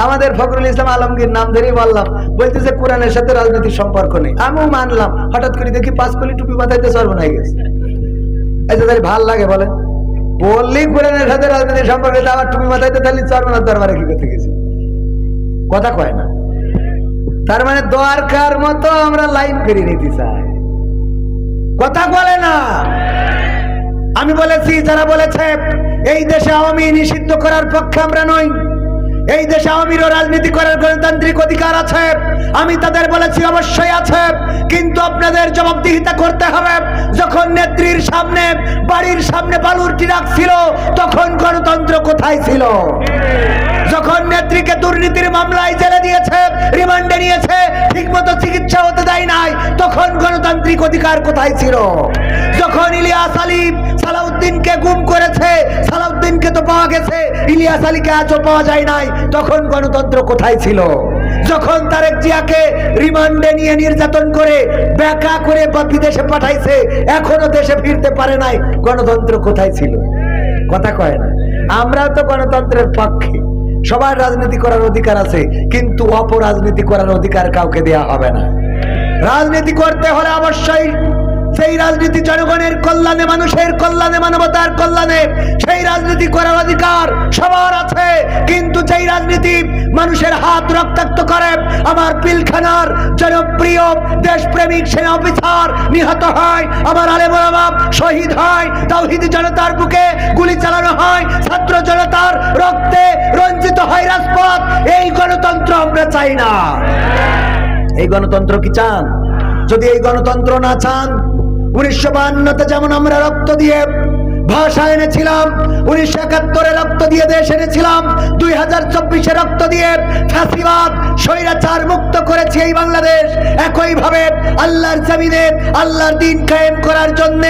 আমাদের ফখরুল ইসলাম আলমগীর নাম ধরেই বললাম, বলতেছে কোরআনের সাথে রাজনীতির সম্পর্ক নেই। আমিও মানলাম, হঠাৎ করে দেখি পাঁচ কলি টুপি মাথাইতে সর্বনাই গেছে। যে তাহলে ভালো লাগে বলেন? বললেই কোরআনের সাথে রাজনীতির সম্পর্ক আবার টুপি মাথাইতে তাহলে সর্বনাথ দরবারে কি করতে গেছে? কথা কয় না। তার মানে দরকার মতো আমরা লাইন করে নিতে চাই। কথা বলে না। আমি বলেছি, যারা বলেছে, এই দেশে আওয়ামী নিষিদ্ধ করার পক্ষে আমরা নই। এই দেশে আওয়ামীরও রাজনীতি করার গণতান্ত্রিক অধিকার আছে। আমি তাদের বলেছি, অবশ্যই আছে। কিন্তু আপনাদের জবাবদিহিতা করতে হবে। যখন নেত্রীর সামনে, বাড়ির সামনে বালুর টিরাক ছিল, তখন গণতন্ত্র কোথায় ছিল? যখন নেত্রীকে দুর্নীতির মামলায় জেলে দিয়েছে, রিমান্ডে নিয়েছে, ঠিকমতো চিকিৎসা হতে দেয় নাই, তখন গণতান্ত্রিক অধিকার কোথায় ছিল? যখন ইলিয়াস আলী সালাউদ্দিনকে গুম করেছে, সালাউদ্দিনকে তো পাওয়া গেছে, ইলিয়াস আলীকে আজও পাওয়া যায় নাই। তখন গণতন্ত্র কোথায় ছিল? যখন তারেক জিয়াকে রিমান্ডে নিয়ে নির্যাতন করে, ব্যাকা করে বিদেশে পাঠাইছে, এখনও দেশে ফিরতে পারে নাই, গণতন্ত্র কোথায় ছিল? কথা কয় না। আমরাও তো গণতন্ত্রের পক্ষে। সবার রাজনীতি করার অধিকার আছে, কিন্তু অপরাজনীতি করার অধিকার কাউকে দেয়া হবে না। রাজনীতি করতে হলে অবশ্যই সেই রাজনীতি জনগণের কল্যাণে, মানুষের কল্যাণে, মানবতার কল্যাণে, সেই রাজনীতি করার অধিকার সবার আছে। কিন্তু যেই রাজনীতি মানুষের হাত রক্তাক্ত করে, আমার পিলখানার জনপ্রিয় দেশপ্রেমিক সেনা অফিসার নিহত হয়, আমার আলেমাম শহীদ হয়, তাওহিদি জনতার বুকে গুলি চালানো হয়, ছাত্র জনতার রক্তে রঞ্জিত হয় রাজপথ। এই গণতন্ত্র আমরা চাই না। এই গণতন্ত্র কি চান? যদি এই গণতন্ত্র না চান উনিশশো বান্নতে যেমন আমরা রক্ত দিয়ে ভাষা এনেছিলাম, উনিশশো একাত্তরে রক্ত দিয়ে দেশ এনেছিলাম, দুই হাজার চব্বিশে রক্ত দিয়ে ফাঁসিবাদ স্বৈরাচার মুক্ত করেছে এই বাংলাদেশ। একইভাবে আল্লাহর জমিনে, আল্লাহর দিন কায়েম করার জন্য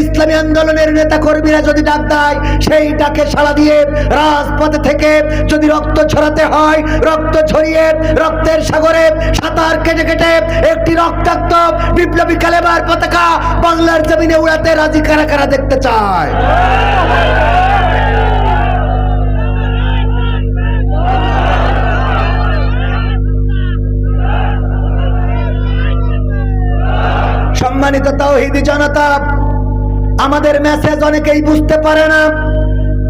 ইসলামী আন্দোলনের নেতা কর্মীরা যদি ডাক দেয়, সেই ডাকে সাড়া দিয়ে রাজপথে থেকে যদি রক্ত ছড়াতে হয়, রক্ত ছড়িয়ে রক্তের সাগরে সাঁতার কেটে কেটে একটি রক্তাক্ত বিপ্লবী কালেবার পতাকা বাংলার জমিনে উড়াতে রাজি কারা কারা দেখতে চায়? সম্মানিত তাওহিদি জনতা, আমাদের মেসেজ অনেকেই বুঝতে পারে না।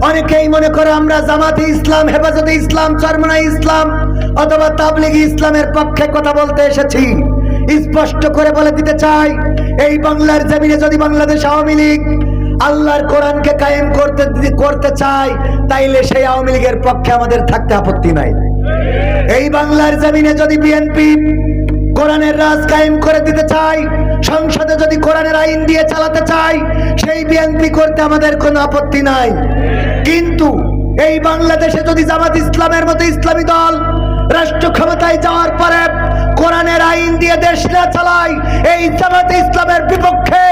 অনেকেই মনে করে আমরা জামাতে ইসলাম, হেফাজতে ইসলাম চরমনা ইসলাম অথবা তাবলিগি ইসলামের পক্ষে কথা বলতে এসেছি। স্পষ্ট করে বলে দিতে চাই, এই বাংলার জমিনে যদি বাংলাদেশ আওয়ামী লীগ আল্লাহর কোরআনকে কায়েম করতে করতে চায়, তাইলে সেই আওয়ামী লীগের পক্ষে আমাদের থাকতে আপত্তি নাই। এই বাংলার জমিনে যদি বিএনপি কোরআনের রাজ কায়েম করে দিতে চাই সংসদে যদি কোরআনের আইন দিয়ে চালাতে চাই সেই বিএনপি করতে আমাদের কোনো আপত্তি নাই। কিন্তু এই বাংলাদেশে যদি জামাত ইসলামের মতো ইসলামী দল রাষ্ট্র ক্ষমতায় যাওয়ার পরে কোরআনের আইন দিয়ে দেশ না চালায়, এই জামাত ইসলামের বিপক্ষে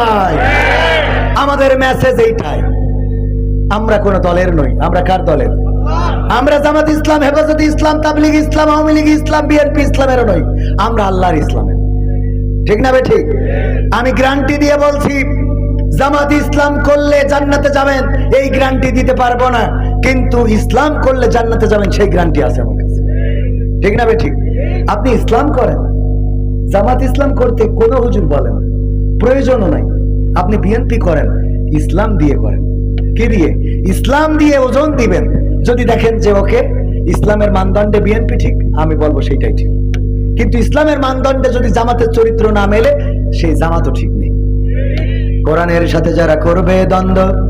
নাই। আমাদের মেসেজ এইটাই। আমরা কোন দলের নই, আমরা কার দলের? আমরা জামাত ইসলাম, হেফাজত ইসলাম, তাবলিগ ইসলাম, আওয়ামী লীগ ইসলাম, বিএনপি ইসলামের নই, আমরা আল্লাহর ইসলামের। ঠিক না ঠিক? আমি গ্যারান্টি দিয়ে বলছি, জামাত ইসলাম করলে জান্নাতে যাবেন, এই গ্যারান্টি দিতে পারব না, কিন্তু ইসলাম করলে জান্নাতে যাবেন, সেই গ্রান্টি আছে আমার কাছে। ঠিক না ঠিক? আপনি ইসলাম করেন, জামাত ইসলাম করতে কোনো হুজুর বলে না। প্রয়োজনও নাই। আপনি বিএনপি করেন, ইসলাম দিয়ে করেন। কে দিয়ে? ইসলাম দিয়ে ওজন দিবেন। যদি দেখেন যে ওকে, ইসলামের মানদণ্ডে বিএনপি ঠিক, আমি বলব সেইটাই ঠিক। কিন্তু ইসলামের মানদণ্ডে যদি জামাতের চরিত্র না মেলে, সেই জামাতও ঠিক নেই। কোরআনের সাথে যারা করবে দ্বন্দ্ব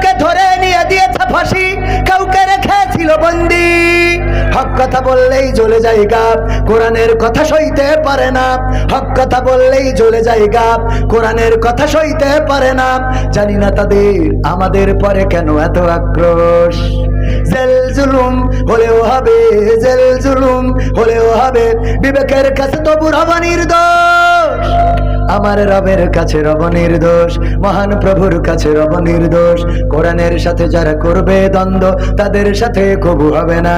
বললেই জ্বলে যায় গাপ, কোরআনের কথা সইতে পারে না। হক কথা বললেই জ্বলে যায় গাপ, কোরআনের কথা সইতে পারে না। জানি না তাদের আমাদের পরে কেন এত আক্রোশ। জেল জুলুম হলেও হবে, জেল জুলুম হলেও হবে, বিবেকের কাছে তবু রব নির্দোষ। আমার রবের কাছে রব নির্দোষ, মহান প্রভুর কাছে রব নির্দোষ। কোরআনের সাথে যারা করবে দ্বন্দ্ব, তাদের সাথে কবু হবে না।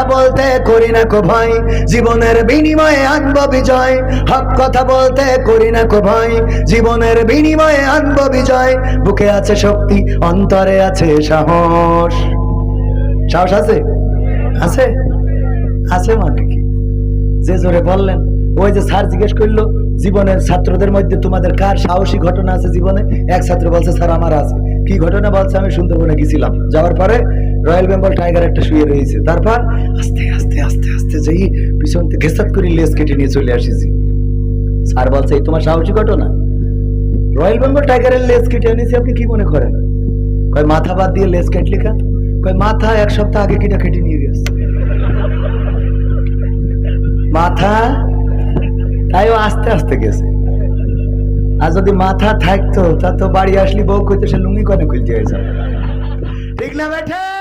কথা বলতে করি না কো ভয়, জীবনের বিনিময়ে আনব বিজয়। হক কথা বলতে করি না কো ভয়, জীবনের বিনিময়ে আনব বিজয়। বুকে আছে শক্তি, অন্তরে আছে সাহস। সাহস আছে? আছে? আছে মানে কি? যে জোরে বললেন, ওই যে স্যার জিজ্ঞেস করল, জীবনের ছাত্রদের মধ্যে তোমাদের কার সাহসী ঘটনা আছে জীবনে? এক ছাত্র বলছে, স্যার, আমার আছে। কি ঘটনা বলছে আমি সুন্দরবনে গেছিলাম। যাওয়ার পরে রয়্যাল বেঙ্গল টাইগার একটা শুয়ে রয়েছে। তারপর আস্তে আস্তে আস্তে আস্তে যেই পিছন থেকে ঘেসাত করে লেজ কেটে নিয়ে চলে আসিছি। স্যার বলছে, এই তোমার সাহসী ঘটনা? রয়্যাল বেঙ্গল টাইগারের লেজ কেটে এনেছি, আপনি কি মনে করেন? কয়, মাথা বাদ দিয়ে লেজ কেটলি কা কয়, মাথা এক সপ্তাহ আগে কিনা কেটে নিয়ে গেছে। মাথা তাইও আস্তে আস্তে গেছে। আর যদি মাথা থাকতো তা তো বাড়ি আসলি বউ কইতে সে লুঙ্গি কনে খুলতে হয়েছে ঠিক না বেঠে